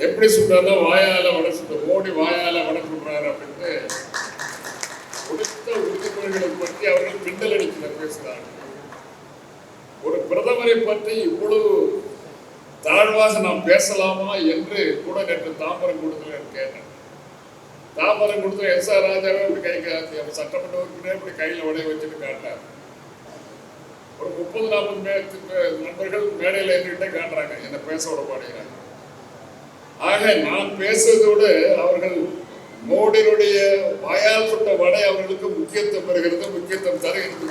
எப்படி சொல்றாருன்னா வாயால வட சொல்ற மோடி வாயால வட சொல்றாரு அப்படின்ட்டு கொடுத்த உறுப்பினர்களை பற்றி அவர்கள் கிண்டல் அடிக்கிற பேசுகிறார் ஒரு பிரதமரை பற்றி இவ்வளவு தாழ்வாக நாம் பேசலாமா என்று கூட நேற்று தாம்பரம் கூட்டத்தில் கேட்டேன். தாம்பரம் கொடுத்து எஸ் ஆர் ராஜாவே இப்படி கை காத்தி அவர் சட்டமன்ற உறுப்பினர் இப்படி கையில் உடைய வச்சுட்டு காட்டினார் ஒரு முப்பது நாற்பது மே நண்பர்கள் மேடையில் ஏறிக்கிட்டே காட்டுறாங்க என்னை பேச விட மாட்டேங்கிறாங்க. ஆக நான் பேசுவதோடு அவர்கள் மோடியினுடைய வாயால் சுட்ட வடை அவர்களுக்கு முக்கியத்துவம் பெறுகிறது முக்கியத்துவம் தருகிறது.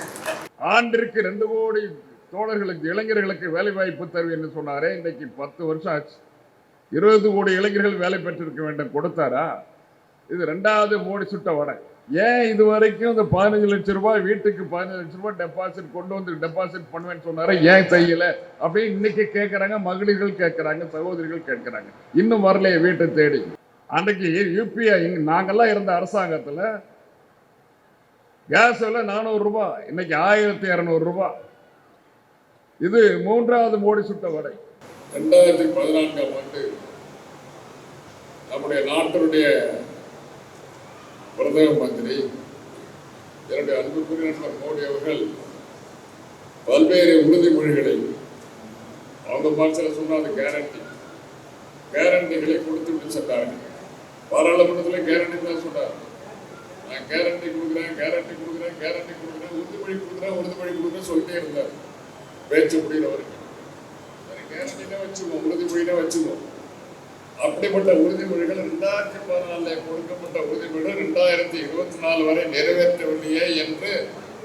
ஆண்டிற்கு ரெண்டு கோடி தோழர்களுக்கு இளைஞர்களுக்கு வேலை வாய்ப்பு தருவேன் என்று சொன்னாரே. இன்னைக்கு பத்து வருஷம் ஆச்சு. இருபது கோடி இளைஞர்கள் வேலை பெற்றிருக்க வேண்டும். கொடுத்தாரா? இது ரெண்டாவது மோடி சுட்ட வடை. ஏன் இது வரைக்கும் இந்த பதினஞ்சு லட்சம் ரூபாய் வீட்டுக்கு பதினஞ்சு லட்சம் ரூபாய் டெபாசிட் கொண்டு வந்து டெபாசிட் பண்ணுவேன்னு சொன்னாரு? ஏன் செய்யல? அப்படின்னு இன்னைக்கு கேட்கறாங்க மகளிர்கள் கேட்கறாங்க சகோதரிகள் கேட்கறாங்க இன்னும் வரலையே வீட்டை தேடி. அன்னைக்கு யூபிஐ நாங்கள்லாம் இருந்த அரசாங்கத்துல கேஸ் விலை நானூறுரூபா இன்னைக்கு ஆயிரத்தி இரநூறுபா இது மூன்றாவது மோடி சுட்ட வடை. ரெண்டாயிரத்தி பதினான்காம் ஆண்டு நம்முடைய நாட்டினுடைய பிரதம மந்திரி என்னுடைய அன்புக்குரிய நண்பர் மோடி அவர்கள் பல்வேறு உறுதிமொழிகளை அவங்க பாஷையில் சொன்னால் அது கேரண்டி கேரண்டிகளை கொடுத்து விட்டு சென்றார்கள் பாராளுமன்றத்தில் கேரண்டி தான் சொன்னார். நான் கேரண்டி கொடுக்குறேன் கேரண்டி கொடுக்குறேன் கேரண்டி கொடுக்குறேன் உறுதிமொழி கொடுக்குறேன் உறுதிமொழி கொடுக்குறேன் சொல்லிட்டே இருந்தார். பேச்சு முடிகிறவருக்கு கேரண்டினா வச்சுக்குவோம் உறுதிமொழினா வச்சுக்குவோம் அப்படிப்பட்ட உறுதிமொழிகள் ரெண்டாயிரத்தி பதினாலுல கொடுக்கப்பட்ட உறுதிமொழிகள் ரெண்டாயிரத்தி இருபத்தி நாலு வரை நிறைவேற்றவில்லையே என்று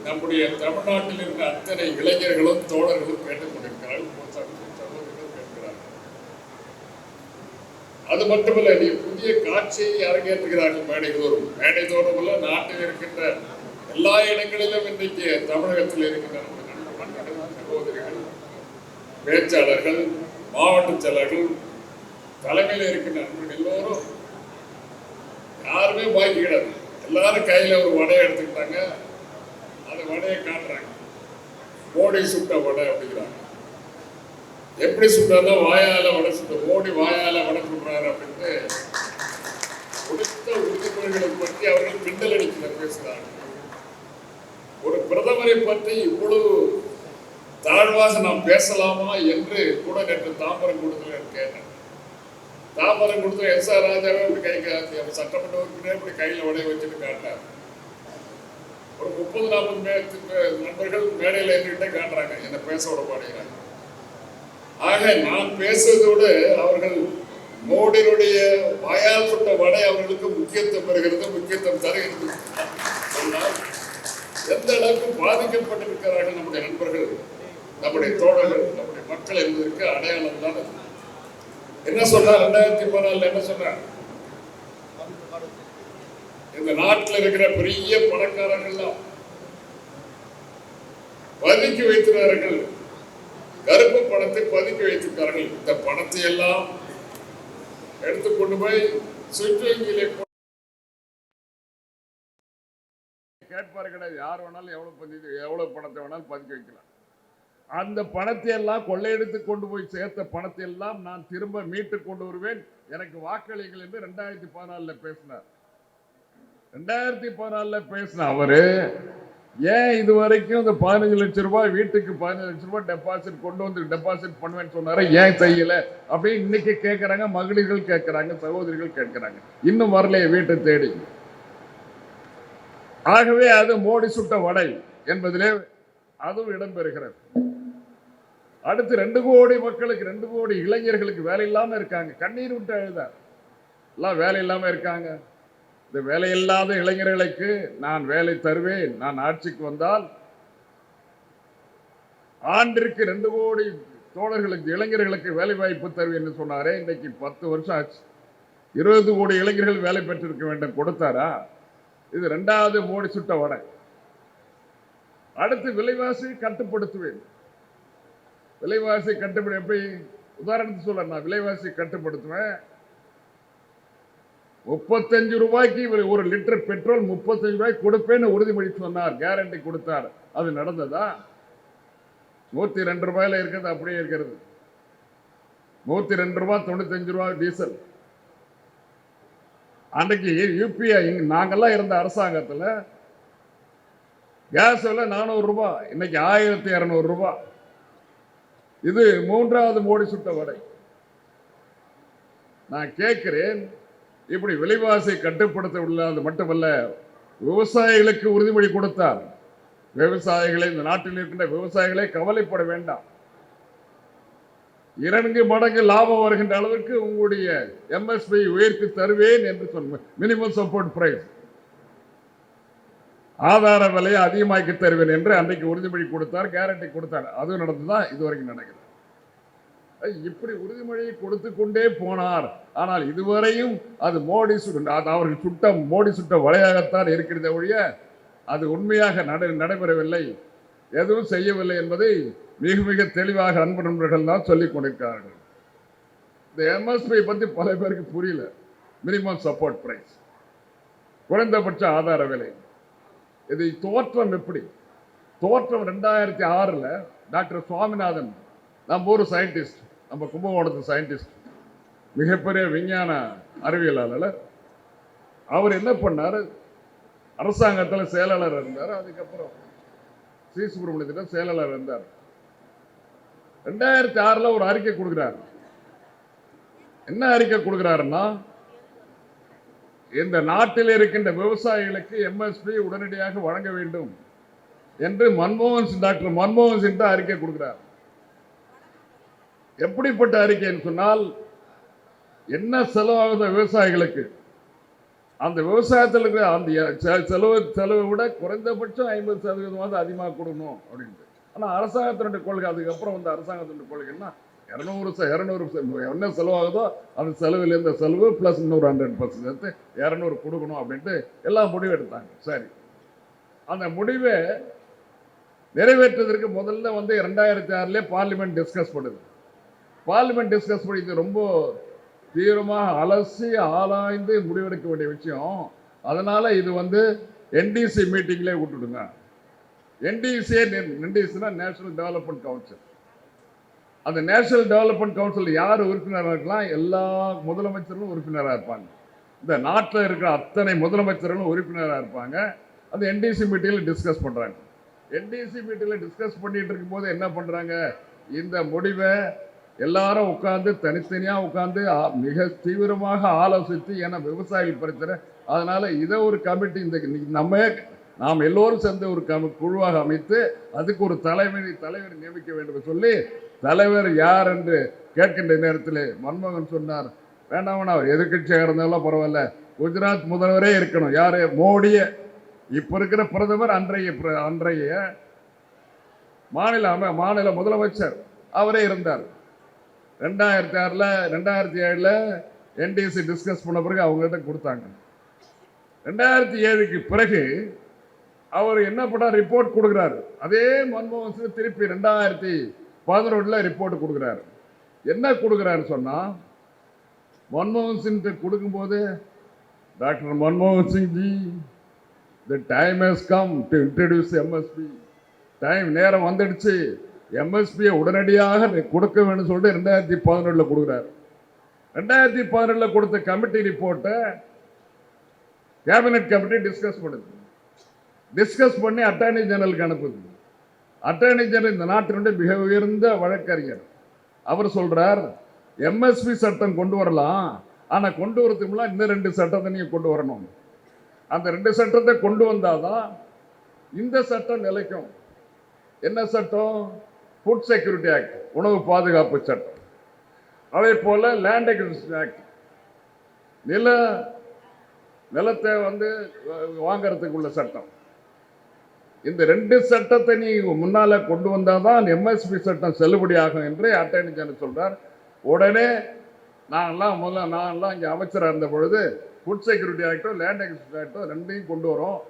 நம்முடைய தமிழ்நாட்டில் இருந்த அத்தனை இளைஞர்களும் தோழர்களும் கேட்டுக் கொண்டிருக்கிறார்கள் கேட்கிறார்கள். அது மட்டுமல்ல நீ புதிய காட்சியை அரங்கேற்றுகிறார்கள் மேடை தோறும் மேடை தோறும் நாட்டில் இருக்கின்ற எல்லா இடங்களிலும் இன்றைக்கு தமிழகத்தில் இருக்கின்ற நம்முடைய நண்பர்கள், சகோதரிகள் பேச்சாளர்கள் மாவட்ட செயலர்கள் தலைமையில் இருக்கின்ற நண்பர்கள் எல்லோரும் யாருமே பாக்கி கிடையாது எல்லாரும் கையில் ஒரு வடையை எடுத்துக்கிட்டாங்க. அந்த வடையை காட்டுறாங்க. மோடி சுட்ட வடை அப்படிங்கிறாங்க. எப்படி சுட்டாருன்னா வாயால் வடை சுட்ட மோடி வாயால் வடை சுடுறாரு அப்படின்ட்டு கொடுத்த உறுதிமொழிகளை பற்றி அவர்கள் கிண்டல் அடிக்கிற பேசுகிறாங்க ஒரு பிரதமரை பற்றி இவ்வளவு தாழ்வாக நாம் பேசலாமா என்று கூட நேற்று தாம்பரம் கூடுதல் கேட்டேன். தாம்பரம் கூட்டத்தில் எஸ் ஆர் ராஜாவே இப்படி கை காத்தி சட்டமன்ற உறுப்பினரே இப்படி கையில் உடைய வச்சுட்டு காட்டினார் ஒரு முப்பது நாற்பது மே நண்பர்கள் மேடையில் ஏறிக்கிட்டே காட்டுறாங்க என்னை பேச விட மாட்டேங்கிறாங்க. ஆக நான் பேசுவதோடு அவர்கள் மோடியினுடைய வாயால் சுட்ட வடை அவர்களுக்கு முக்கியத்துவம் பெறுகிறது முக்கியத்துவம் தருகிறது. சொன்னால் எந்த அளவுக்கு பாதிக்கப்பட்டிருக்கிறார்கள் நம்முடைய நண்பர்கள் நம்முடைய தோழர்கள் நம்முடைய மக்கள் என்பதற்கு அடையாளம் தான் அது. என்ன சொன்னார் ரெண்டாயிரத்தி பதினாலுல என்ன சொன்னார் இந்த நாட்டில் இருக்கிற பெரிய பணக்காரர்கள்லாம் பதுக்கி வைத்திருக்கிறார்கள். கருப்பு பணத்தை பதுக்கி வைத்திருக்கிறார்கள். இந்த பணத்தை எல்லாம் எடுத்துக்கொண்டு போய் சுற்று கேட்பார் கேட்பாரு கிடையாது யார் வேணாலும் எவ்வளவு பதிவு எவ்வளவு பணத்தை வேணாலும் பதுக்கி வைக்கலாம். அந்த பணத்தை எல்லாம் கொள்ளையடித்து கொண்டு போய் சேர்த்த பணத்தை எல்லாம் நான் திரும்ப மீட்டு கொண்டு வருவேன். எனக்கு வாக்களிங்கள் என்று ரெண்டாயிரத்தி பதினாலில் பேசினார். ரெண்டாயிரத்தி பதினாலில் பேசின அவரு. ஏன் இது வரைக்கும் இந்த பதினஞ்சு லட்சம் ரூபாய் வீட்டுக்கு பதினஞ்சு லட்சம் ரூபாய் டெபாசிட் கொண்டு வந்து டெபாசிட் பண்ணுவேன்னு சொன்னாரு? ஏன் செய்யல? அப்படின்னு இன்னைக்கு கேட்கறாங்க மகளிர்கள் கேட்குறாங்க சகோதரிகள் கேட்குறாங்க இன்னும் வரலையே வீட்டை தேடி. ஆகவே அது மோடி சுட்ட வடை என்பதிலே அதுவும் இடம்பெறுகிறது. அடுத்து ரெண்டு கோடி மக்களுக்கு ரெண்டு கோடி இளைஞர்களுக்கு வேலை இல்லாம இருக்காங்க. கண்ணீர் விட்டு அழுதார். எல்லாம் வேலை இல்லாம இருக்காங்க. இந்த வேலை இல்லாத இளைஞர்களுக்கு நான் வேலை தருவேன். நான் ஆட்சிக்கு வந்தால் ஆண்டிற்கு ரெண்டு கோடி தோழர்களுக்கு இளைஞர்களுக்கு வேலை வாய்ப்பு தருவேன் என்று சொன்னாரே. இன்னைக்கு பத்து வருஷம் ஆச்சு. இருபது கோடி இளைஞர்கள் வேலை பெற்றிருக்க வேண்டும். கொடுத்தாரா? இது ரெண்டாவது மோடி சுட்ட வடை. அடுத்து விலைவாசி கட்டுப்படுத்துவேன். விலைவாசி கட்டுப்படி எப்படி? உதாரணத்துக்கு சொல்ல நான் விலைவாசி கட்டுப்படுத்துவேன். முப்பத்தஞ்சு ரூபாய்க்கு இவர் ஒரு லிட்டர் பெட்ரோல் முப்பத்தஞ்சு ரூபாய்க்கு கொடுப்பேன்னு உறுதிமொழி சொன்னார். கேரண்டி கொடுத்தார். அது நடந்ததா? நூத்தி ரெண்டு ரூபாயில இருக்கிறது அப்படியே இருக்கிறது. நூத்தி ரெண்டு ரூபாய் தொண்ணூத்தஞ்சு ரூபா டீசல் அன்றைக்கு யூபிஐ நாங்கெல்லாம் இருந்த அரசாங்கத்தில் கேஸ் விலை நானூறுரூபா இன்னைக்கு ஆயிரத்தி இரநூறுபா இது மூன்றாவது மோடி சுட்ட வடை. நான் கேட்கிறேன் இப்படி விலைவாசி கட்டுப்படுத்த உள்ளது மட்டுமல்ல விவசாயிகளுக்கு உறுதிமொழி கொடுத்தார் விவசாயிகளை இந்த நாட்டில் இருக்கின்ற விவசாயிகளை கவலைப்பட வேண்டாம். இரண்டு மடங்கு லாபம் வருகின்ற அளவுக்கு உங்களுடைய எம்எஸ்பி உயர்த்தி தருவேன் என்று சொன்ன மினிமம் சப்போர்ட் பிரைஸ் ஆதார விலையை அதிகமாக்கி தருவேன் என்று அன்றைக்கு உறுதிமொழி கொடுத்தார் கேரண்டி கொடுத்தார். அதுவும் நடந்து தான் இதுவரைக்கும் நடக்குது. இப்படி உறுதிமொழியை கொடுத்து கொண்டே போனார். ஆனால் இதுவரையும் அது மோடி சுட்ட அவர்கள் சுட்ட மோடி சுட்ட வலையாகத்தான் இருக்கிறத ஒழிய அது உண்மையாக நட நடைபெறவில்லை. எதுவும் செய்யவில்லை என்பதை மிக மிக தெளிவாக அன்பு நண்பர்கள் தான் சொல்லிக் கொண்டிருக்கிறார்கள். இந்த எம்எஸ்பி பற்றி பல பேருக்கு புரியல. மினிமம் சப்போர்ட் பிரைஸ் குறைந்தபட்ச ஆதார விலை. இது தோற்றம் எப்படி? தோற்றம் ரெண்டாயிரத்தி ஆறுல டாக்டர் சுவாமிநாதன் நம்ம ஊர் சயின்டிஸ்ட் நம்ம கும்பகோணத்து சயின்டிஸ்ட் மிகப்பெரிய விஞ்ஞான அறிவியலாளர். அவர் என்ன பண்ணாரு? அரசாங்கத்தில் செயலாளர் இருந்தார். அதுக்கப்புறம் சி சுப்பிரமணியத்திடம் செயலாளர் இருந்தார். ரெண்டாயிரத்தி ஆறுல ஒரு அறிக்கை கொடுக்குறாரு. என்ன அறிக்கை கொடுக்குறாருன்னா இந்த நாட்டில் இருக்கின்ற விவசாயிகளுக்கு எம்எஸ்பி உடனடியாக வழங்க வேண்டும் என்று மன்மோகன் சிங் டாக்டர் மன்மோகன் சிங் தான் அறிக்கை கொடுக்கிறார். எப்படிப்பட்ட அறிக்கைன்னு சொன்னால் என்ன செலவாகுது விவசாயிகளுக்கு? அந்த விவசாயத்தில் இருக்கிற அந்த செலவு செலவை விட குறைந்தபட்சம் ஐம்பது சதவீதமாவது அதிகமாக கொடுக்கணும் அப்படின்ட்டு. ஆனால் அரசாங்கத்தினுடைய கொள்கை அதுக்கப்புறம் வந்து அரசாங்கத்தினுடைய கொள்கைன்னா இரநூறு இரநூறு என்ன செலவாகுதோ அந்த செலவில் இந்த செலவு ப்ளஸ் இன்னொரு ஹண்ட்ரட் பர்சன்ட் சேர்த்து இரநூறு கொடுக்கணும் அப்படின்ட்டு எல்லாம் முடிவு எடுத்தாங்க. சரி. அந்த முடிவை நிறைவேற்றுவதற்கு முதல்ல வந்து ரெண்டாயிரத்தி ஆறுலேயே பார்லிமெண்ட் டிஸ்கஸ் பண்ணுது. பார்லிமெண்ட் டிஸ்கஸ் பண்ணி ரொம்ப தீவிரமாக அலசி ஆராய்ந்து முடிவெடுக்க வேண்டிய விஷயம். அதனால் இது வந்து என்டிசி மீட்டிங்லேயே விட்டுடுங்க. என்டிசியே என்டிசினா நேஷனல் டெவலப்மெண்ட் கவுன்சில் அந்த நேஷனல் டெவலப்மெண்ட் கவுன்சில் யார் உறுப்பினராக இருக்கலாம்? எல்லா முதலமைச்சர்களும் உறுப்பினராக இருப்பாங்க. இந்த நாட்டில் இருக்கிற அத்தனை முதலமைச்சர்களும் உறுப்பினராக இருப்பாங்க. அந்த என்டிசி மீட்டிங்கில் டிஸ்கஸ் பண்ணுறாங்க என்டிசி மீட்டிங்கில் டிஸ்கஸ் பண்ணிகிட்டு இருக்கும்போது என்ன பண்ணுறாங்க இந்த முடிவை எல்லாரும் உட்காந்து தனித்தனியாக உட்காந்து மிக தீவிரமாக ஆலோசித்து ஏன்னா விவசாயிகள் பிரச்சனை. அதனால் இதை ஒரு கமிட்டி இந்த இன்னைக்கு நம்ம நாம் எல்லோரும் சேர்ந்து ஒரு கமி குழுவாக அமைத்து அதுக்கு ஒரு தலைவரை தலைவர் நியமிக்க வேண்டும் சொல்லி தலைவர் யார் என்று கேட்கின்ற நேரத்தில் மன்மோகன் சொன்னார் வேண்டாமண்ணா அவர் எதிர்கட்சியாக இருந்தாலும் பரவாயில்ல. குஜராத் முதல்வரே இருக்கணும். யார்? மோடிய. இப்போ இருக்கிற பிரதமர் அன்றைய அன்றைய மாநில அம மாநில முதலமைச்சர் அவரே இருந்தார். ரெண்டாயிரத்தி ஆறில் ரெண்டாயிரத்தி ஏழில் என்டிஎஸ்சி டிஸ்கஸ் பண்ண பிறகு அவங்ககிட்ட கொடுத்தாங்க. ரெண்டாயிரத்தி ஏழுக்கு பிறகு அவர் என்ன பண்ணார்? ரிப்போர்ட் கொடுக்குறாரு. அதே மன்மோகன் சிங் திருப்பி ரெண்டாயிரத்தி பதினொன்றில் ரிப்போர்ட் கொடுக்குறாரு. என்ன கொடுக்குறாரு சொன்னால் மன்மோகன் சிங் கொடுக்கும்போது டாக்டர் மன்மோகன் Singh ji the time has come to introduce MSP time நேரம் வந்துடுச்சு. எம்எஸ்பியை உடனடியாக நீ கொடுக்க வேணும்னு சொல்லிட்டு ரெண்டாயிரத்தி பதினொன்றில் கொடுக்குறாரு. ரெண்டாயிரத்தி பதினொன்றில் கொடுத்த கமிட்டி ரிப்போர்ட்டை கேபினட் கமிட்டி டிஸ்கஸ் பண்ணுது. டிஸ்கஸ் பண்ணி அட்டார்னி ஜெனரலுக்கு அனுப்புது. அட்டர்னி ஜெனரல் இந்த நாட்டினுடைய மிக உயர்ந்த வழக்கறிஞர். அவர் சொல்றார் எம்எஸ்பி சட்டம் கொண்டு வரலாம் ஆனால் கொண்டு வரதுக்குலாம் இன்னும் ரெண்டு சட்டத்தை நீங்கள் கொண்டு வரணும். அந்த ரெண்டு சட்டத்தை கொண்டு வந்தாதான் இந்த சட்டம் நிலைக்கும். என்ன சட்டம்? ஃபுட் செக்யூரிட்டி ஆக்ட் உணவு பாதுகாப்பு சட்டம். அதே போல் லேண்ட் அக்விசிஷன் ஆக்ட் நில நிலத்தை வந்து வா- உள்ள சட்டம். இந்த ரெண்டு சட்டத்தை நீ முன்னால் கொண்டு வந்தால் தான் எம்எஸ்பி சட்டம் செல்லுபடியாகும் என்று அட்டர்னி ஜெனரல் சொல்கிறார் உடனே நான்லாம் முதல்ல நான்லாம் இங்கே அமைச்சராக இருந்த பொழுது ஃபுட் செக்யூரிட்டி ஆக்டோ லேண்ட் அக்விசிஷன் ஆக்டோ ரெண்டையும் கொண்டு வரோம்.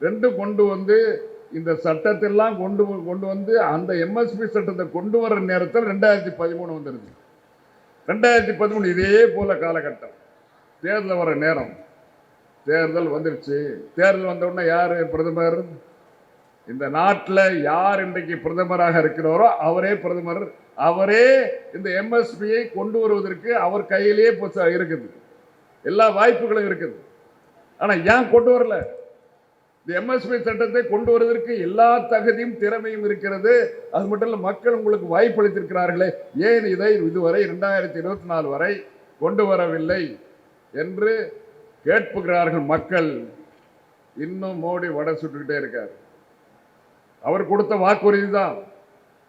ரெண்டும் கொண்டு வந்து இந்த சட்டத்தெல்லாம் கொண்டு கொண்டு வந்து அந்த எம்எஸ்பி சட்டத்தை கொண்டு வர நேரத்தில் ரெண்டாயிரத்தி பதிமூணு வந்துருச்சு. ரெண்டாயிரத்தி பதிமூணு இதே போல காலகட்டம். தேர்தல் வர நேரம். தேர்தல் வந்துருச்சு. தேர்தல் வந்தவுடனே யார் பிரதமர்? இந்த நாட்டில் யார் இன்றைக்கு பிரதமராக இருக்கிறாரோ அவரே பிரதமர். அவரே இந்த எம்எஸ்பியை கொண்டு வருவதற்கு அவர் கையிலேயே இருக்குது. எல்லா வாய்ப்புகளும் இருக்குது. ஆனால் ஏன் கொண்டு வரல? இந்த எம்எஸ்பி சட்டத்தை கொண்டு வருவதற்கு எல்லா தகுதியும் திறமையும் இருக்கிறது. அது மட்டும் இல்லை மக்கள் உங்களுக்கு வாய்ப்பளித்திருக்கிறார்களே ஏன் இதை இதுவரை ரெண்டாயிரத்தி இருபத்தி நாலு வரை கொண்டு வரவில்லை என்று கேட்புகிறார்கள் மக்கள். இன்னும் மோடி வடை சுட்டுக்கிட்டே இருக்கார். அவர் கொடுத்த வாக்குறுதி தான்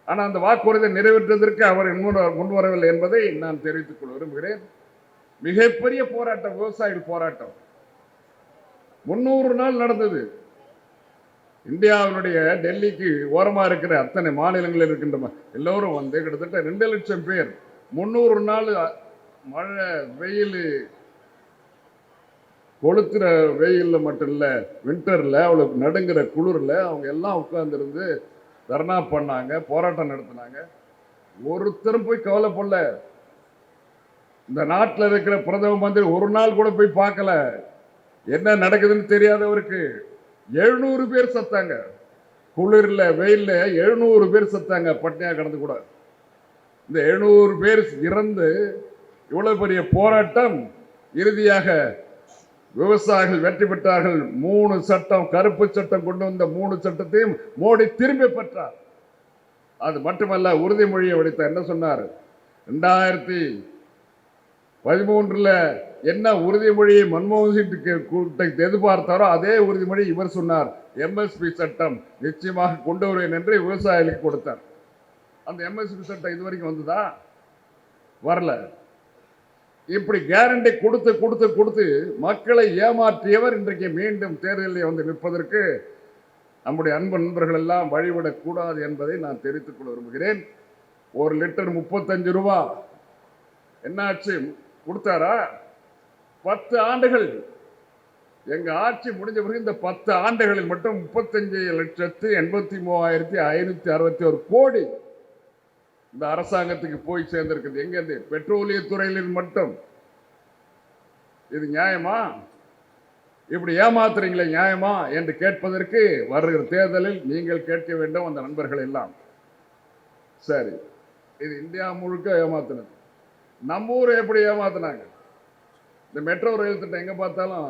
ஆனா அந்த வாக்குறுதியை நிறைவேற்றுவதற்கு அவர் இன்னும் முன் வரவில்லை என்பதை நான் தெரிவித்துக் கொள்ள விரும்புகிறேன். மிகப்பெரிய போராட்டம் விவசாயிகள் போராட்டம். முன்னூறு நாள் நடந்தது. இந்தியாவினுடைய டெல்லிக்கு ஓரமா இருக்கிற அத்தனை மாநிலங்களில் இருக்கின்ற எல்லோரும் வந்து கிட்டத்தட்ட ரெண்டு லட்சம் பேர். முன்னூறு நாள் மழை வெயில் கொளுத்துற வெயிலில் மட்டும் இல்லை வின்டரில் அவளுக்கு நடுங்கிற குளிரில் அவங்க எல்லாம் உட்காந்துருந்து தர்ணா பண்ணாங்க போராட்டம் நடத்தினாங்க. ஒருத்தரும் போய் கவலைப்படல. இந்த நாட்டில் இருக்கிற பிரதம மந்திரி ஒரு நாள் கூட போய் பார்க்கல. என்ன நடக்குதுன்னு தெரியாதவருக்கு எழுநூறு பேர் சத்தாங்க. குளிரில் வெயில்ல எழுநூறு பேர் சத்தாங்க பட்னியாக கடந்து கூட. இந்த எழுநூறு பேர் இறந்து இவ்வளோ பெரிய போராட்டம் இறுதியாக விவசாயிகள் வெற்றி பெற்றார்கள். மூணு சட்டம் கருப்பு சட்டம் கொண்டு வந்த மூணு சட்டத்தையும் மோடி திரும்பி பெற்றார். அது மட்டுமல்ல உறுதிமொழியை வடித்தார். என்ன சொன்னார்? ரெண்டாயிரத்தி பதிமூன்றில் என்ன உறுதிமொழியை மன்மோகன் சிங் கூட்டத்தை எதிர்பார்த்தாரோ அதே உறுதிமொழி இவர் சொன்னார். எம்எஸ்பி சட்டம் நிச்சயமாக கொண்டு வருவேன் என்று விவசாயிகளுக்கு கொடுத்தார். அந்த எம்எஸ்பி சட்டம் இது வரைக்கும் வந்ததா? வரல. இப்படி கேரண்டி கொடுத்து கொடுத்து கொடுத்து மக்களை ஏமாற்றியவர் இன்றைக்கு மீண்டும் தேர்தலில் வந்து நிற்பதற்கு நம்முடைய அன்பு நண்பர்கள் எல்லாம் வழிவிடக்கூடாது என்பதை நான் தெரிவித்துக் கொள்ள விரும்புகிறேன். ஒரு லிட்டர் முப்பத்தஞ்சு ரூபா. என்னாச்சு? கொடுத்தாரா? பத்து ஆண்டுகள். எங்கள் ஆட்சி முடிஞ்ச பிறகு இந்த பத்து ஆண்டுகளில் மட்டும் முப்பத்தஞ்சு லட்சத்து எண்பத்தி மூவாயிரத்தி ஐநூற்றி அறுபத்தி ஒரு கோடி இந்த அரசாங்கத்துக்கு போய் சேர்ந்திருக்குது. எங்கேருந்து இருந்து மட்டும். இது நியாயமா? இப்படி ஏமாத்துறீங்களே நியாயமா? என்று கேட்பதற்கு வருகிற தேர்தலில் நீங்கள் கேட்க வேண்டும் அந்த நண்பர்கள் எல்லாம். சரி. இது இந்தியா முழுக்க ஏமாத்தினது. நம்ம ஊரை எப்படி ஏமாத்துனாங்க? இந்த மெட்ரோ ரயில் திட்டம் எங்கே பார்த்தாலும்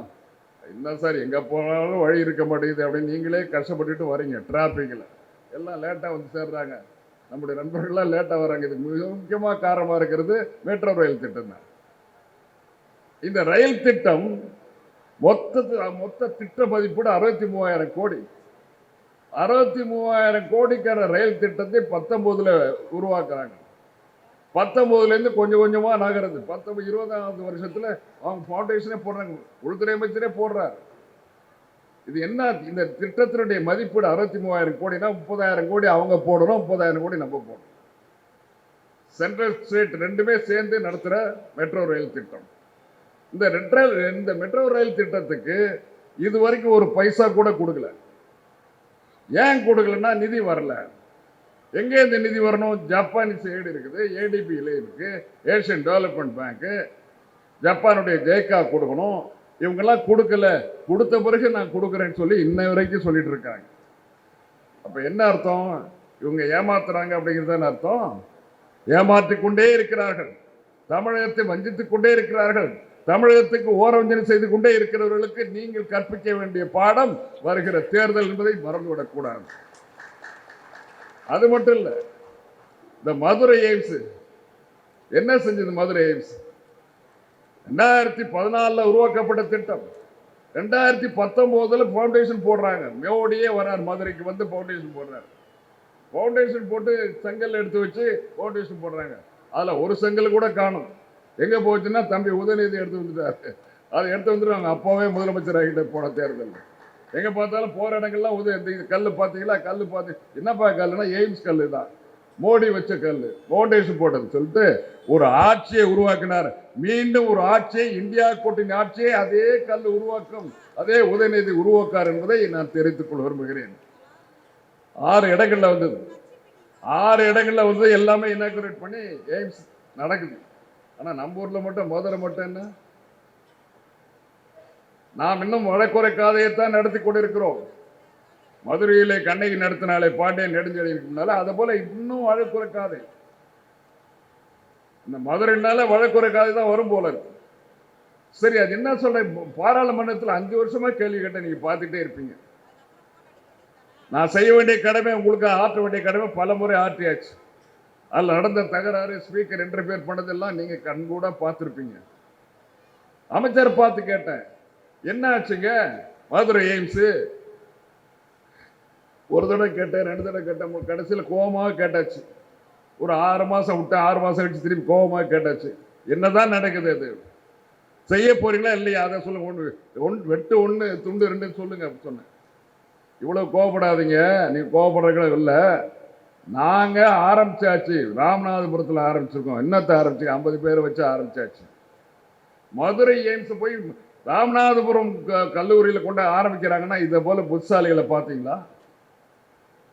என்ன சார் எங்கே போனாலும் வழி இருக்க மாட்டேங்குது அப்படின்னு நீங்களே கஷ்டப்பட்டுட்டு வரீங்க டிராஃபிக்கில் எல்லாம் லேட்டாக வந்து சேர்றாங்க. நம்முடைய நண்பர்கள்லாம் லேட்டாக வராங்க. இதுக்கு மிக முக்கியமாக காரணமாக இருக்கிறது மெட்ரோ ரயில் திட்டம் தான். இந்த ரயில் திட்டம் மொத்த மொத்த திட்ட மதிப்பீடு அறுபத்தி மூவாயிரம் கோடி. அறுபத்தி மூவாயிரம் கோடிக்கான ரயில் திட்டத்தை பத்தொம்போதில் உருவாக்குறாங்க. பத்தொம்போதுலேருந்து கொஞ்சம் கொஞ்சமாக நகருது. பத்தொம்பது இருபதாவது வருஷத்தில் அவங்க ஃபவுண்டேஷனே போடுறாங்க. உள்துறை அமைச்சரே போடுறாரு. இது என்ன இந்த திட்டத்தினுடைய மதிப்பீடு அறுபத்தி மூவாயிரம் கோடினா முப்பதாயிரம் கோடி அவங்க போடணும் முப்பதாயிரம் கோடி நம்ம போடணும். சென்ட்ரல் ஸ்டேட் ரெண்டுமே சேர்ந்து நடத்துகிற மெட்ரோ ரயில் திட்டம். இந்த ரெட்ரோ இந்த மெட்ரோ ரயில் திட்டத்துக்கு இது வரைக்கும் ஒரு பைசா கூட கொடுக்கல. ஏன் கொடுக்கலன்னா நிதி வரல. எங்கே இந்த நிதி வரணும்? ஜப்பானீஸ் ஏடு இருக்குது ஏடிபியில் இருக்குது ஏஷியன் டெவலப்மெண்ட் பேங்க்கு ஜப்பானுடைய ஜெய்கா கொடுக்கணும். இவங்கெல்லாம் கொடுக்கல. கொடுத்த பிறகு நான் கொடுக்குறேன்னு சொல்லி இன்ன வரைக்கும் சொல்லிட்டு இருக்காங்க. அப்போ என்ன அர்த்தம்? இவங்க ஏமாத்துறாங்க அப்படிங்கிறது அர்த்தம்? ஏமாற்றி கொண்டே இருக்கிறார்கள். தமிழகத்தை வஞ்சித்துக் கொண்டே இருக்கிறார்கள். தமிழகத்துக்கு ஓரவஞ்சனை செய்து கொண்டே இருக்கிறவர்களுக்கு நீங்கள் கற்பிக்க வேண்டிய பாடம் வருகிற தேர்தல் என்பதை மறந்துவிடக் கூடாது. அது மட்டும் இல்லை இந்த மதுரை எய்ம்ஸ் என்ன செஞ்சது மதுரை எய்ம்ஸ்? ரெண்டாயிரத்தி பதினாலில் உருவாக்கப்பட்ட திட்டம். ரெண்டாயிரத்தி பத்தொம்போதில் ஃபவுண்டேஷன் போடுறாங்க. மேவோடியே வரார் மதுரைக்கு வந்து ஃபவுண்டேஷன் போடுறாரு. ஃபவுண்டேஷன் போட்டு செங்கல் எடுத்து வச்சு ஃபவுண்டேஷன் போடுறாங்க. அதில் ஒரு செங்கல் கூட காணும். எங்கே போச்சுன்னா தம்பி உதயநிதி எடுத்து வந்துட்டாரு. அதை எடுத்து வந்துடுவாங்க அப்பாவே முதலமைச்சர் ஆகிட்ட போன தேர்தல் எங்கே பார்த்தாலும் போகிற இடங்கள்லாம் உதய இந்த கல் பார்த்தீங்களா? கல் பார்த்து என்னப்பா கல்லுன்னா எய்ம்ஸ் கல் தான் மோடி வச்ச கல் ஃபவுண்டேஷன் போட்டது சொல்லிட்டு ஒரு ஆட்சியை உருவாக்கினார். மீண்டும் ஒரு ஆட்சியை இந்தியா கூட்டணி ஆட்சியை அதே கல் உருவாக்கும் அதே உதயநிதி உருவாக்கார் என்பதை நான் தெரிவித்துக் கொள்ள விரும்புகிறேன். ஆறு இடங்களில் வந்தது. ஆறு இடங்களில் வந்து எல்லாமே இனாகுரேட் பண்ணி எய்ம்ஸ் நடக்குது. ஆனால் நம்ம ஊரில் மட்டும் முதல்ல மட்டும் என்ன? நாம் இன்னும் வழக்குரைக்காதையத்தான் நடத்தி கொண்டிருக்கிறோம். மதுரையிலே கண்ணகி நடத்தினாலே பாண்டியன் நெடுஞ்செழியனால அதை போல இன்னும் வழக்குறக்காது இந்த மதுரைனால வழக்குறக்காது தான் வரும் போல இருக்கு. சரி அது என்ன சொல்றேன்? பாராளுமன்றத்தில் அஞ்சு வருஷமா கேள்வி கேட்ட நீங்க பார்த்துட்டே இருப்பீங்க. நான் செய்ய வேண்டிய கடமை உங்களுக்கு ஆற்ற வேண்டிய கடமை பல முறை ஆற்றியாச்சு. அதில் நடந்த தகராறு ஸ்பீக்கர் இன்டர்ஃபியர் பண்ணதெல்லாம் நீங்க கண்கூட பார்த்துருப்பீங்க. அமைச்சர் பார்த்து கேட்டேன் என்ன ஆச்சுங்க? மதுரை எய்ம்ஸு ஒரு தடவை கேட்டேன் ரெண்டு தடவை கேட்டேன். கடைசியில் கோபமாக கேட்டாச்சு. ஒரு ஆறு மாதம் விட்டு ஆறு மாதம் கழிச்சு திரும்பி கோபமாக கேட்டாச்சு. என்னதான் நடக்குது அது? செய்ய போறீங்களா இல்லையா? அதை சொல்லுங்க. ஒன்று ஒன் வெட்டு ஒன்று துண்டு ரெண்டுன்னு சொல்லுங்க அப்படி சொன்னேன். இவ்வளோ கோவப்படாதீங்க. நீங்கள் கோவப்படுறீங்களோ இல்லை. நாங்கள் ஆரம்பிச்சாச்சு. ராமநாதபுரத்தில் ஆரம்பிச்சிருக்கோம். என்னத்தை ஆரம்பிச்சு? ஐம்பது பேர் வச்சு ஆரம்பிச்சாச்சு. மதுரை எய்ம்ஸ் போய் ராமநாதபுரம் க- கல்லூரியில் கொண்டு ஆரம்பிக்கிறாங்கன்னா இதை போல் புத்தாலைகளை பார்த்தீங்களா?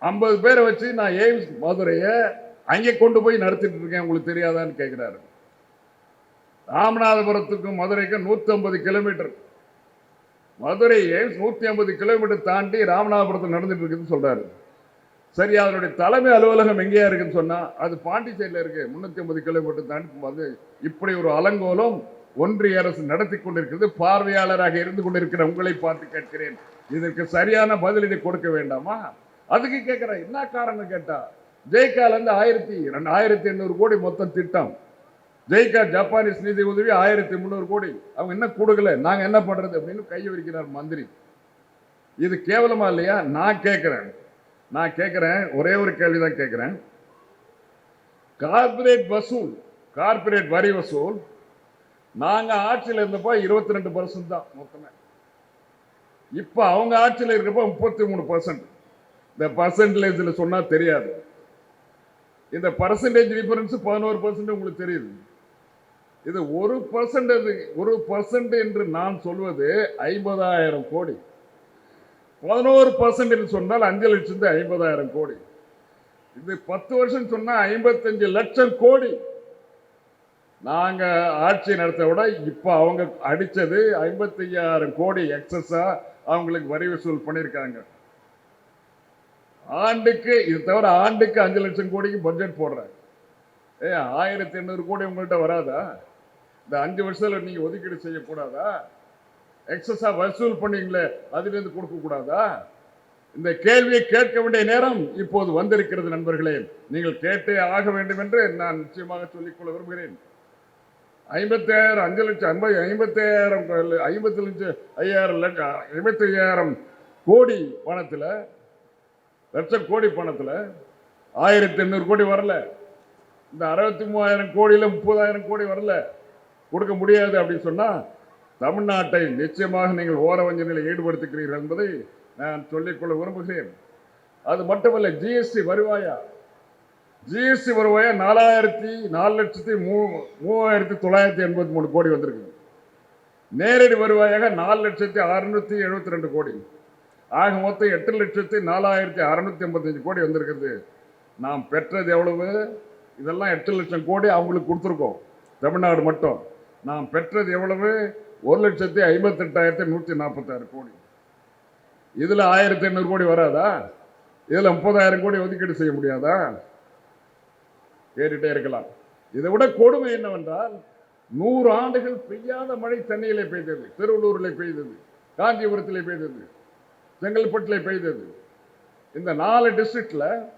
ஐம்பது பேரை வச்சு நான் எய்ம்ஸ் மதுரையை அங்கே கொண்டு போய் நடத்திட்டு இருக்கேன். உங்களுக்கு தெரியாதான்னு கேட்குறாரு ராமநாதபுரத்துக்கும் மதுரைக்கும் 150 கிலோமீட்டர். மதுரை எய்ம்ஸ் நூற்றி ஐம்பது கிலோமீட்டர் தாண்டி ராமநாதபுரத்தில் நடந்துட்டு இருக்குதுன்னு சொல்கிறாரு சரி அதனுடைய தலைமை அலுவலகம் எங்கேயா இருக்குன்னு சொன்னால் அது பாண்டிச்சேரியில் இருக்கு. முந்நூற்றி ஐம்பது கிலோமீட்டர் தாண்டி வந்து இப்படி ஒரு அலங்கோலம் ஒன்றிய அரசு நடத்தி கொண்டிருக்கிறது. பார்வையாளராக இருந்து கொண்டிருக்கிற உங்களை பார்த்து கேட்கிறேன். இதற்கு சரியான பதிலடி கொடுக்க வேண்டாமா? அதுக்கு கேட்குறேன் என்ன காரணம் கேட்டா ஜெய்கால ஆயிரத்தி ரெண்டு ஆயிரத்தி எண்ணூறு கோடி மொத்தம் திட்டம். ஜெய்கா ஜப்பானீஸ் நிதி உதவி ஆயிரத்தி முந்நூறு கோடி. அவங்க என்ன கொடுக்கல நாங்கள் என்ன பண்ணுறது அப்படின்னு கை விரிக்கிறார் மந்திரி. இது கேவலமா இல்லையா? நான் கேட்குறேன் நான் கேட்குறேன் ஒரே ஒரு கேள்வி தான் கேட்குறேன் கார்ப்பரேட் வசூல் கார்ப்பரேட் வரி வசூல் நாங்கள் ஆட்சியில் இருந்தப்போ இருபத்தி ரெண்டு பர்சன்ட் தான் மொத்தமே. இப்போ அவங்க ஆட்சியில் இருக்கப்போ முப்பத்தி மூணு பர்சன்ட் இந்த பர்சன்டேஜில் சொன்னால் தெரியாது. இந்த பர்சன்டேஜ் டிஃபரன்ஸ் பதினோரு பர்சன்ட் உங்களுக்கு தெரியுது. இது ஒரு பர்சன்டேஜ் ஒரு பர்சன்ட் என்று நான் சொல்வது ஐம்பதாயிரம் கோடி. பதினோரு பர்சன்ட் என்று சொன்னால் அஞ்சு லட்சத்து ஐம்பதாயிரம் கோடி. இது பத்து வருஷம் சொன்னால் ஐம்பத்தஞ்சு லட்சம் கோடி. நாங்கள் ஆட்சி நடத்த விட இப்போ அவங்க அடித்தது ஐம்பத்தையாயிரம் கோடி எக்ஸஸாக அவங்களுக்கு வரி வசூல் பண்ணியிருக்காங்க. ஆண்டுக்கு இது தவிர ஆண்டுக்கு அஞ்சு லட்சம் கோடிக்கு பட்ஜெட் போடுறேன் ஏ ஆயிரத்தி எண்ணூறு கோடி உங்கள்கிட்ட வராதா? இந்த அஞ்சு வருஷத்தில் நீங்கள் ஒதுக்கீடு செய்யக்கூடாதா? எக்ஸஸாக வசூல் பண்ணீங்களே அதுலேருந்து கொடுக்கக்கூடாதா? இந்த கேள்வியை கேட்க வேண்டிய நேரம் இப்போது வந்திருக்கிறது நண்பர்களே. நீங்கள் கேட்டே ஆக வேண்டும் என்று நான் நிச்சயமாக சொல்லிக்கொள்ள விரும்புகிறேன். ஐம்பத்தாயிரம் அஞ்சு லட்சம் ஐம்பது ஐம்பத்தாயிரம் ஐம்பத்தி லட்சம் ஐயாயிரம் லட்சம் ஐம்பத்தி ஐயாயிரம் கோடி பணத்தில் லட்சம் கோடி பணத்தில் ஆயிரத்தி எண்ணூறு கோடி வரல. இந்த அறுபத்தி மூவாயிரம் கோடியில் முப்பதாயிரம் கோடி வரல. கொடுக்க முடியாது அப்படின்னு சொன்னால் தமிழ்நாட்டை நிச்சயமாக நீங்கள் ஓர வஞ்சனையில் ஈடுபடுத்துகிறீர்கள் என்பதை நான் சொல்லிக்கொள்ள விரும்புகிறேன். அது மட்டுமல்ல ஜிஎஸ்டி வருவாயா? ஜிஎஸ்டி வருவாயா? நாலாயிரத்தி நாலு லட்சத்தி மூ மூவாயிரத்தி தொள்ளாயிரத்தி எண்பத்தி மூணு கோடி வந்திருக்கு. நேரடி வருவாயாக நாலு லட்சத்தி அறுநூத்தி எழுபத்தி ரெண்டு கோடி. ஆக மொத்தம் எட்டு லட்சத்தி நாலாயிரத்தி அறநூற்றி எண்பத்தஞ்சு கோடி வந்திருக்குது நாம் பெற்றது எவ்வளவு? இதெல்லாம் எட்டு லட்சம் கோடி அவங்களுக்கு கொடுத்துருக்கோம். தமிழ்நாடு மட்டும். நாம் பெற்றது எவ்வளவு? ஒரு லட்சத்தி ஐம்பத்தெட்டாயிரத்தி நூற்றி நாற்பத்தாறு கோடி. இதில் ஆயிரத்தி எண்ணூறு கோடி வராதா? இதில் முப்பதாயிரம் கோடி ஒதுக்கீடு செய்ய முடியாதா? கேட்டுகிட்டே இருக்கலாம். இதை விட கொடுமை என்னவென்றால் நூறு ஆண்டுகள் பெய்யாத மழை சென்னையிலே பெய்தது திருவள்ளூரில் பெய்தது காஞ்சிபுரத்தில் பெய்தது. செங்கல்பட்டில் பெய்தது. இந்த நாலு டிஸ்ட்ரிக்டில்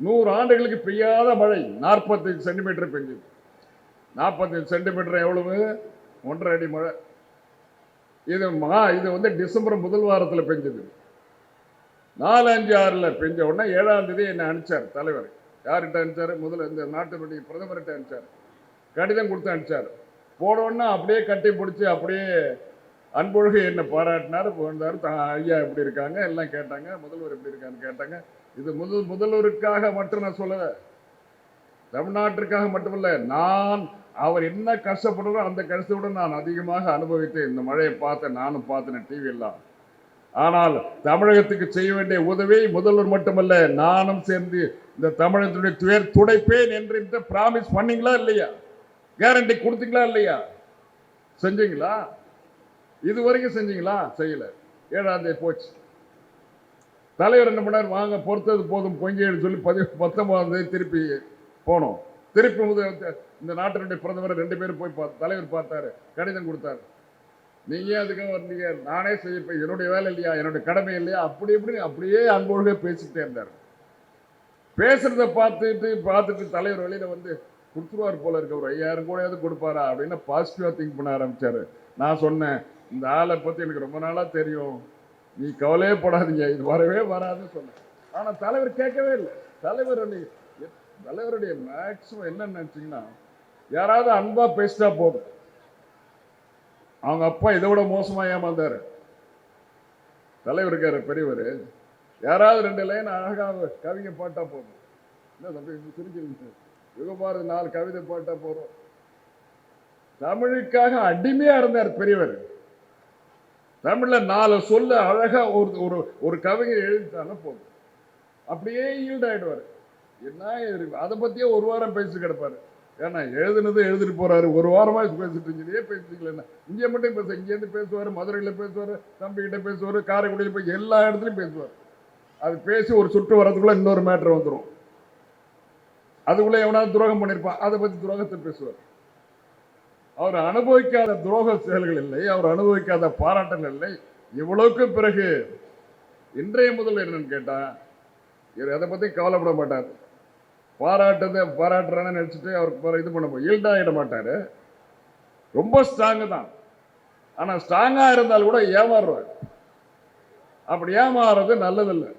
நூறு ஆண்டுகளுக்கு பெய்யாத மழை நாற்பத்தஞ்சு சென்டிமீட்டர் பெஞ்சது. நாற்பத்தஞ்சு சென்டிமீட்டர் எவ்வளவு? ஒன்றரை அடி மழை. இது மா இது வந்து டிசம்பர் முதல் வாரத்தில் பெஞ்சது. நாலு அஞ்சு ஆறில் பெஞ்ச உடனே ஏழாம் தேதி என்னை அனுப்பிச்சார் தலைவர். யார்கிட்ட அனுப்பிச்சாரு? முதல்ல இந்த நாட்டினுடைய பிரதமர்கிட்ட அனுப்பிச்சார். கடிதம் கொடுத்து அனுப்பிச்சார். போன அப்படியே கட்டி பிடிச்சி அப்படியே அன்பொழுகை என்னை பாராட்டினார் புகழ்ந்தார். தா ஐயா எப்படி இருக்காங்க? எல்லாம் கேட்டாங்க. முதல்வர் எப்படி இருக்கான்னு கேட்டாங்க. இது முதல் முதல்வருக்காக மட்டும் நான் சொல்லலை. தமிழ்நாட்டிற்காக மட்டுமல்ல நான் அவர் என்ன கஷ்டப்படுறோ அந்த கஷ்டத்தோடு நான் அதிகமாக அனுபவித்தேன். இந்த மழையை பார்த்தேன் நானும் பார்த்தேன் டிவியெல்லாம் ஆனால் தமிழகத்துக்கு செய்ய வேண்டிய உதவி முதல்வர் மட்டுமல்ல நானும் சேர்ந்து இந்த தமிழகத்துடைய துயர் துடைப்பேன் என்று பிராமிஸ் பண்ணீங்களா இல்லையா? கேரண்டி கொடுத்தீங்களா இல்லையா? செஞ்சீங்களா? இது வரைக்கும் செஞ்சீங்களா? செய்யல. ஏழாம் தேதி போச்சு. தலைவர் என்ன பண்ணார்? வாங்க பொறுத்தது போதும் பொங்கின்னு சொல்லி பதி பத்தொன்பதாம் தேதி திருப்பி போனோம். திருப்பி முதல் இந்த நாட்டினுடைய பிரதமர் ரெண்டு பேரும் போய் பார்த்து தலைவர் பார்த்தாரு. கடிதம் கொடுத்தாரு. நீங்க ஏன் அதுக்காக வந்தீங்க நானே செய்ய என்னுடைய வேலை இல்லையா? என்னுடைய கடமை இல்லையா? அப்படி இப்படி அப்படியே அன்பொழுக பேசிக்கிட்டே இருந்தார். பேசுறத பார்த்துட்டு பார்த்துட்டு தலைவர் வெளியில் வந்து கொடுத்துருவார் போல இருக்க. ஒரு ஐயாயிரம் கூடயாவது கொடுப்பாரா? அப்படின்னு பாசிட்டிவாக திங்க் பண்ண ஆரம்பிச்சாரு. நான் சொன்னேன் இந்த ஆளை பத்தி எனக்கு ரொம்ப நாளா தெரியும். நீ கவலையே படாதீங்க. இது வரவே வராதுன்னு சொன்னேன் ஆனா தலைவர் கேட்கவே இல்லை. தலைவர் தலைவருடைய மேக்ஸிமம் என்ன நினைச்சீங்கன்னா யாராவது அன்பா பேசிட்டா போதும். அவங்க அப்பா இதை விட மோசமா ஏமாந்தாரு. தலைவர் இருக்காரு பெரியவர். யாராவது ரெண்டு லைன் அழகாக கவிங்க பாட்டா போதும். என்ன தம்பி சிரிக்கிறீங்க? யுகபாரதி நாலு கவிதை பாட்டா போறோம் தமிழுக்காக அடிமையா இருந்தார் பெரியவர். தமிழ்ல நாலு சொல்ல அழகா ஒரு ஒரு ஒரு கவிஞர் எழுதிட்டாலும் போதும். அப்படியே ஈல்ட் ஆயிடுவாரு. என்ன அதை பத்தியே ஒரு வாரம் பேசி கிடப்பாரு. ஏன்னா எழுதுனது எழுதிட்டு போறாரு. ஒரு வாரமா பேசிட்டு இருந்தே பேசிக்கலன்னா இங்க மட்டும் பேச இங்க இருந்து பேசுவாரு மதுரையில பேசுவாரு பேசுவார் கிட்ட பேசுவாரு காரைக்குடியில போய் எல்லா இடத்துலயும் பேசுவார். அது பேசி ஒரு சுற்று வரதுக்குள்ள இன்னொரு மேட்டர் வந்துடும் அதுக்குள்ளே எவனாவது துரோகம் பண்ணியிருப்பான் அதை பத்தி துரோகத்தை பேசுவார். அவர் அனுபவிக்காத துரோக செயல்கள் இல்லை அவர் அனுபவிக்காத பாராட்டங்கள் இல்லை. இவ்வளவுக்கு பிறகு இன்றைய முதல் என்னன்னு கேட்டால் இவர் அதை பற்றி கவலைப்பட மாட்டார். பாராட்டுறதை பாராட்டுறான்னு நினச்சிட்டு அவருக்கு இது பண்ண ஈல்டாகிட மாட்டார். ரொம்ப ஸ்ட்ராங்கு தான். ஆனால் ஸ்ட்ராங்காக இருந்தால் கூட ஏமாறுவார். அப்படி ஏமாறுறது நல்லதில்லை.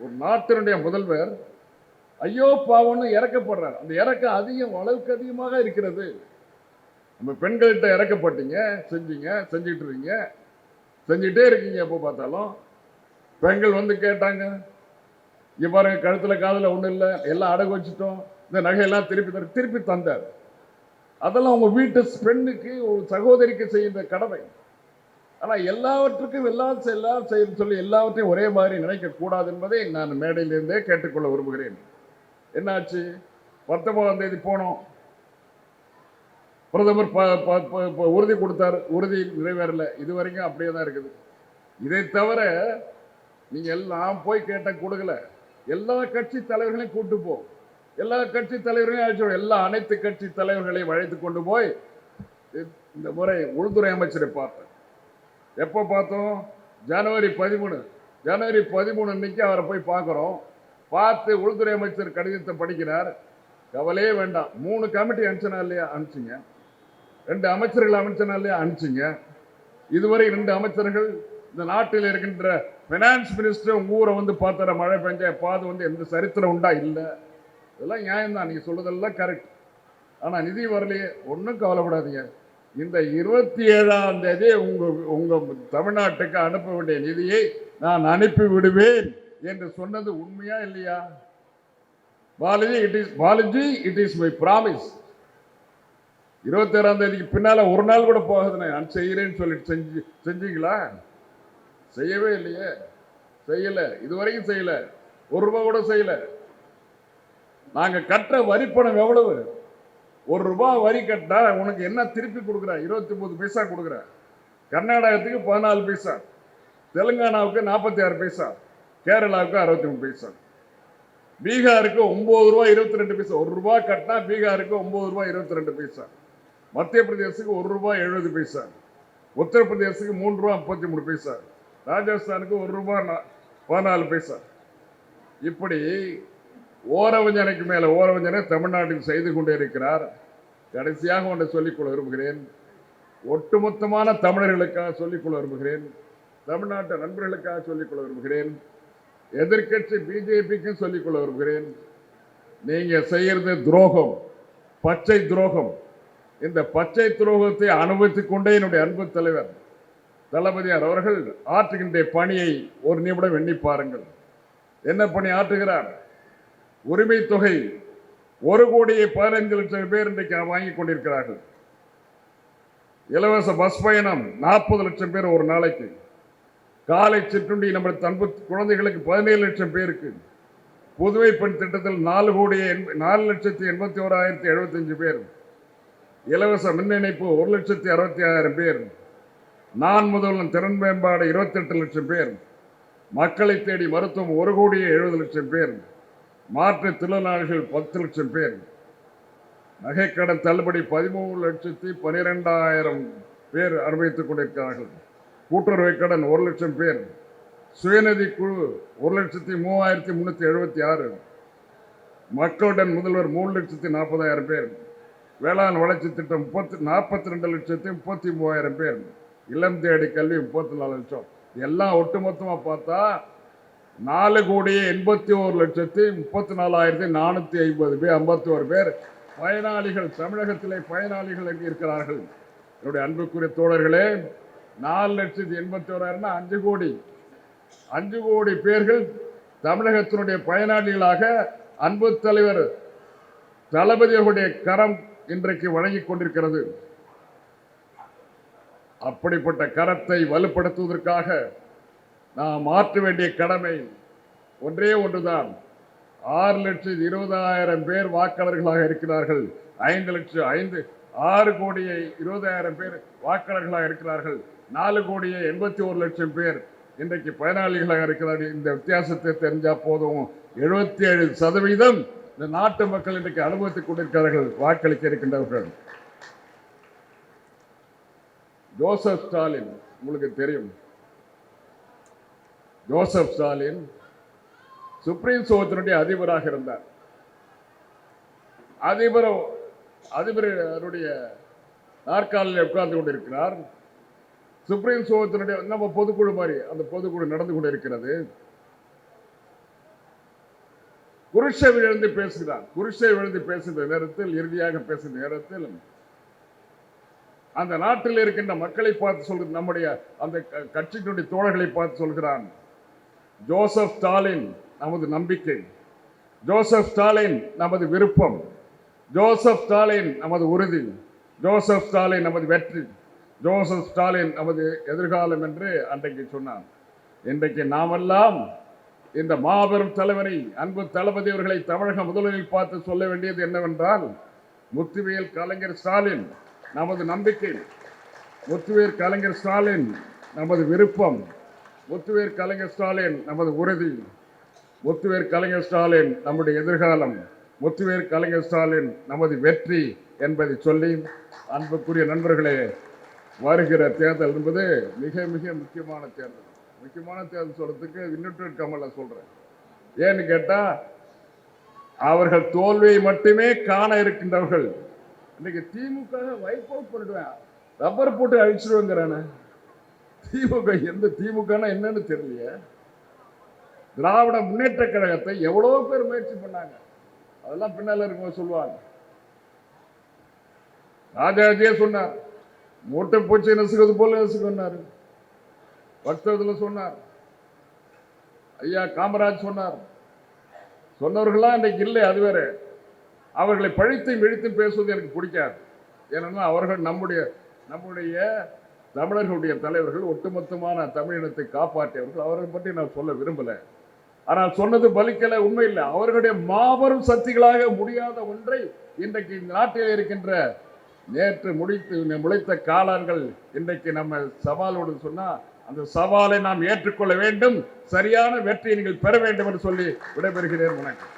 ஒரு நாட்டினுடைய முதல்வர் ஐயோ பாவம்னு இறக்கப்படுறார். அந்த இறக்கம் அதிகம் அளவுக்கு அதிகமாக இருக்கிறது. நம்ம பெண்கள்கிட்ட இறக்கப்பட்டீங்க செஞ்சீங்க செஞ்சுட்டு இருக்கீங்க செஞ்சுட்டே இருக்கீங்க எப்போ பார்த்தாலும். பெண்கள் வந்து கேட்டாங்க இங்கே பாருங்க கழுத்தில் காதில் ஒன்றும் இல்லை. எல்லாம் அடகு வச்சுட்டோம். இந்த நகையெல்லாம் திருப்பி தர திருப்பி தந்தார். அதெல்லாம் உங்கள் வீட்டு பெண்ணுக்கு ஒரு சகோதரிக்கு செய்கின்ற கடமை. ஆனால் எல்லாவற்றுக்கும் எல்லாம் எல்லாம் செய்ய சொல்லி எல்லாவற்றையும் ஒரே மாதிரி நினைக்கக்கூடாது என்பதை நான் மேடையிலிருந்தே கேட்டுக்கொள்ள விரும்புகிறேன். என்னாச்சு? பத்தொன்பதாம் தேதி போனோம். பிரதமர் ப- ப- ப- ப- உறுதி கொடுத்தார். உறுதி நிறைவேறல. இது வரைக்கும் அப்படியே தான் இருக்குது. இதை தவிர நீங்கள் எல்லாம் போய் கேட்ட கொடுக்கல. எல்லா கட்சி தலைவர்களையும் கூட்டு போ. எல்லா கட்சி தலைவர்களையும் அழைச்சு எல்லா அனைத்து கட்சி தலைவர்களையும் அழைத்து கொண்டு போய் இந்த முறை உள்துறை அமைச்சரை பார்த்தேன். எப்போ பார்த்தோம்? ஜனவரி பதிமூணு. ஜனவரி பதிமூணு அன்னைக்கு அவரை போய் பார்க்குறோம். பார்த்து உள்துறை அமைச்சர் கடிதத்தை படிக்கிறார். கவலையே வேண்டாம். மூணு கமிட்டி அனுப்பிச்சனா இல்லையா அனுப்பிச்சிங்க. ரெண்டு அமைச்சர்கள் அமைச்சனா இல்லையா அனுப்பிச்சிங்க. இதுவரை ரெண்டு அமைச்சர்கள் இந்த நாட்டில் இருக்கின்ற ஃபினான்ஸ் மினிஸ்டர் ஊரை வந்து பார்த்தார? மழை பெஞ்ச பாது வந்து எந்த சரித்திரம் உண்டா? இல்லை. இதெல்லாம் நியாயம்தான். நீங்கள் சொல்லுதெல்லாம் கரெக்ட் ஆனால் நிதி வரலையே. ஒன்றும் கவலைப்படாதீங்க. இந்த இருபத்தி ஏழாம் தேதி உங்கள் உங்கள் தமிழ்நாட்டுக்கு அனுப்ப வேண்டிய நிதியை நான் அனுப்பி விடுவேன். என்று சொன்னது உண்மையா இல்லையா? Balaji it is Balaji it is my promise இருபத்தேழாம் தேதிக்கு பின்னால் ஒரு நாள் கூட போகாது நான் செய்கிறேன்னு சொல்லிட்டு செஞ்சு செஞ்சீங்களா? செய்யவே இல்லையே. செய்யலை. இதுவரைக்கும் செய்யலை. ஒரு ரூபா கூட செய்யலை. நாங்கள் கட்டுற வரி பணம் எவ்வளவு? ஒரு ரூபா வரி கட்டினா உனக்கு என்ன திருப்பி கொடுக்குற? இருபத்தி ஒன்பது பைசா கொடுக்குற. கர்நாடகத்துக்கு பதினாலு பைசா. தெலுங்கானாவுக்கு நாற்பத்தி ஆறு பைசா. கேரளாவுக்கு அறுபத்தி மூணு பைசா. பீகாருக்கு ஒன்பது ரூபாய் இருபத்தி ரெண்டு பைசா. ஒரு ரூபாய் கட்டினா பீகாருக்கு ஒன்பது ரூபாய் இருபத்தி ரெண்டு பைசா. மத்திய பிரதேசத்துக்கு ஒரு ரூபாய் எழுபது பைசா. உத்தரப்பிரதேசத்துக்கு மூணு ரூபாய் முப்பத்தி மூணு பைசா. ராஜஸ்தானுக்கு ஒரு ரூபாய் பதினாலு பைசா. இப்படி ஓரவஞ்சனைக்கு மேலே ஓரவஞ்சனை தமிழ்நாட்டில் செய்து கொண்டே இருக்கிறார். கடைசியாக ஒன்றை சொல்லிக்கொள்ள விரும்புகிறேன். ஒட்டுமொத்தமான தமிழர்களுக்காக சொல்லிக்கொள்ள விரும்புகிறேன். தமிழ்நாட்டு நண்பர்களுக்காக சொல்லிக்கொள்ள விரும்புகிறேன். எதிர்க்கட்சி பிஜேபிக்கும் சொல்லிக்கொள்ள விரும்புகிறேன். நீங்க செய்யறது துரோகம் பச்சை துரோகம். இந்த பச்சை துரோகத்தை அனுபவித்துக் கொண்டே என்னுடைய அன்பு தலைவர் தளபதியார் அவர்கள் ஆற்றுகின்ற பணியை ஒரு நிமிடம் எண்ணி பாருங்கள். என்ன பணி ஆற்றுகிறார்? உரிமை தொகை ஒரு கோடியே பதினைந்து லட்சம் பேர் இன்றைக்கு வாங்கி கொண்டிருக்கிறார்கள். இலவச பஸ் பயணம் நாற்பது லட்சம் பேர் ஒரு நாளைக்கு. காலை சிற்றுண்டி நம்ம தன்பு குழந்தைகளுக்கு பதினேழு லட்சம் பேருக்கு. புதுவை பெண் திட்டத்தில் நாலு கோடியே எண்ப- நாலு லட்சத்தி எண்பத்தி ஓராயிரத்தி எழுபத்தஞ்சு பேர். இலவச மின் இணைப்பு ஒரு லட்சத்தி அறுபத்தி ஆயிரம் பேர். நான் முதல்வன் திறன் மேம்பாடு இருபத்தெட்டு லட்சம் பேர். மக்களை தேடி மருத்துவம் ஒரு கோடியே எழுபது லட்சம் பேர். மாற்றுத் திறனாளிகள் பத்து லட்சம் பேர். நகைக்கடன் தள்ளுபடி பதிமூணு லட்சத்தி பனிரெண்டாயிரம் பேர் அனுபவித்துக் கொண்டிருக்கிறார்கள். கூட்டுறவு கடன் ஒரு லட்சம் பேர். சுயநிதி குழு ஒரு லட்சத்தி மூவாயிரத்தி முந்நூற்றி எழுபத்தி ஆறு. மக்களுடன் முதல்வர் மூணு லட்சத்தி நாற்பதாயிரம் பேர். வேளாண் வளர்ச்சி திட்டம் முப்பத்தி நாற்பத்தி ரெண்டு லட்சத்தி முப்பத்தி மூவாயிரம் பேர். இளம் தேடி கல்வி முப்பத்தி நாலு லட்சம். எல்லாம் ஒட்டுமொத்தமாக பார்த்தா நாலு கோடியே எண்பத்தி ஒரு லட்சத்தி முப்பத்தி நாலாயிரத்தி நானூற்றி ஐம்பது பேர் ஐம்பத்தி ஒரு பேர். பயனாளிகள் தமிழகத்திலே பயனாளிகள் எங்கே இருக்கிறார்கள். என்னுடைய அன்புக்குரிய தோழர்களே நாலு லட்சத்தி எண்பத்தி ஓராயிரம்னா அஞ்சு கோடி. அஞ்சு கோடி பேர்கள் தமிழகத்தினுடைய பயனாளிகளாக அன்பு தலைவர் தளபதியர்களுடைய கரம் இன்றைக்கு வழங்கிக் கொண்டிருக்கிறது. அப்படிப்பட்ட கரத்தை வலுப்படுத்துவதற்காக நாம் மாற்ற வேண்டிய கடமை ஒன்றே ஒன்றுதான். ஆறு லட்சத்தி இருபதாயிரம் பேர் வாக்காளர்களாக இருக்கிறார்கள். ஐந்து லட்சம் ஐந்து ஆறு கோடியை இருபதாயிரம் பேர் வாக்காளர்களாக இருக்கிறார்கள். நாலு கோடியே எண்பத்தி ஒரு லட்சம் பேர் இன்றைக்கு பயனாளிகளாக இருக்கிறார்கள். இந்த வித்தியாசத்தை தெரிஞ்சா போதும். எழுபத்தி ஏழு சதவீதம் இந்த நாட்டு மக்கள் இன்றைக்கு அனுபவித்துக் கொண்டிருக்கிறார்கள் வாக்களிக்க இருக்கின்றவர்கள். ஜோசப் ஸ்டாலின் உங்களுக்கு தெரியும். ஜோசப் ஸ்டாலின் சுப்ரீம் சோகத்தினுடைய அதிபராக இருந்தார். அதிபர் அதிபருடைய நாற்காலில் உட்கார்ந்து கொண்டிருக்கிறார். சுப்ரீம் சோகத்தினுடைய நம்ம பொதுக்குழு மாதிரி அந்த பொதுக்குழு நடந்து கொண்டிருக்கிறது. குருஷை விழுந்து பேசுகிறார். குருஷை விழுந்து பேசுகிற நேரத்தில் இறுதியாக பேசுகிற நேரத்தில் அந்த நாட்டில் இருக்கின்ற மக்களை பார்த்து சொல்கிற நம்முடைய அந்த க- கட்சியினுடைய தோழர்களை பார்த்து சொல்கிறான். ஜோசப் ஸ்டாலின் நமது நம்பிக்கை. ஜோசப் ஸ்டாலின் நமது விருப்பம். ஜோசப் ஸ்டாலின் நமது உறுதி. ஜோசப் ஸ்டாலின் நமது வெற்றி. ஜோசப் ஸ்டாலின் நமது எதிர்காலம் என்று அன்றைக்கு சொன்னான் இன்றைக்கு நாமெல்லாம் இந்த மாபெரும் தலைவரை அன்பு தளபதி அவர்களை தமிழக முதல்வரில் பார்த்து சொல்ல வேண்டியது என்னவென்றால் முத்துவேல் கலைஞர் ஸ்டாலின் நமது நம்பிக்கை முத்துவேல் கலைஞர் ஸ்டாலின் நமது விருப்பம் முத்துவேர் கலைஞர் ஸ்டாலின் நமது உறுதி முத்துவேர் கலைஞர் ஸ்டாலின் நம்முடைய எதிர்காலம் முத்துவேர் கலைஞர் ஸ்டாலின் நமது வெற்றி என்பதை சொல்லி அன்புக்குரிய நண்பர்களே வருகிற தேர்தல் என்பது மிக மிக முக்கியமான தேர்தல். முக்கியமான தேர்தல் சொல்றதுக்கு இன்னொரு கமல சொல்றேன். ஏன்னு கேட்டா அவர்கள் தோல்வியை மட்டுமே காண இருக்கின்றவர்கள். இன்னைக்கு திமுக வைப் அவுட் பண்ணிடுவேன். ரப்பர் போட்டு அழிச்சிருவேங்கிறானே. திமுக எந்த திமுகனா என்னன்னு தெரியலையே. திராவிட முன்னேற்ற கழகத்தை எவ்வளவு பேர் முயற்சி பண்ணாங்க. அதெல்லாம் பின்னால இருக்கும்போது சொல்லுவாங்க. ராஜாஜியே சொன்னார் மூட்டை பூச்சை நெசுக்கிறது போல நசுக்குன்னாரு பக்தத்தில் சொன்னார் ஐயா காமராஜ் சொன்னார் சொன்னவர்களாம் இன்றைக்கு இல்லை அது வேற. அவர்களை பழித்து இழுத்து பேசுவது எனக்கு பிடிக்காது. ஏன்னா அவர்கள் நம்முடைய நம்முடைய தமிழர்களுடைய தலைவர்கள் ஒட்டுமொத்தமான தமிழினத்தை காப்பாற்றியவர்கள். அவர்களை பற்றி நான் சொல்ல விரும்பல. ஆனால் சொன்னது பலிக்கலை உண்மை இல்லை. அவர்களுடைய மாபெரும் சக்திகளாக முடியாத ஒன்றை இன்றைக்கு இந்த நாட்டில் இருக்கின்ற நேற்று முடித்து முளைத்த காலான்கள் இன்றைக்கு நம்ம சவாலோடு சொன்னால் அந்த சவாலை நாம் ஏற்றுக்கொள்ள வேண்டும் சரியான வெற்றியை நீங்கள் பெற வேண்டும் என்று சொல்லி விடைபெறுகிறேன். வணக்கம்.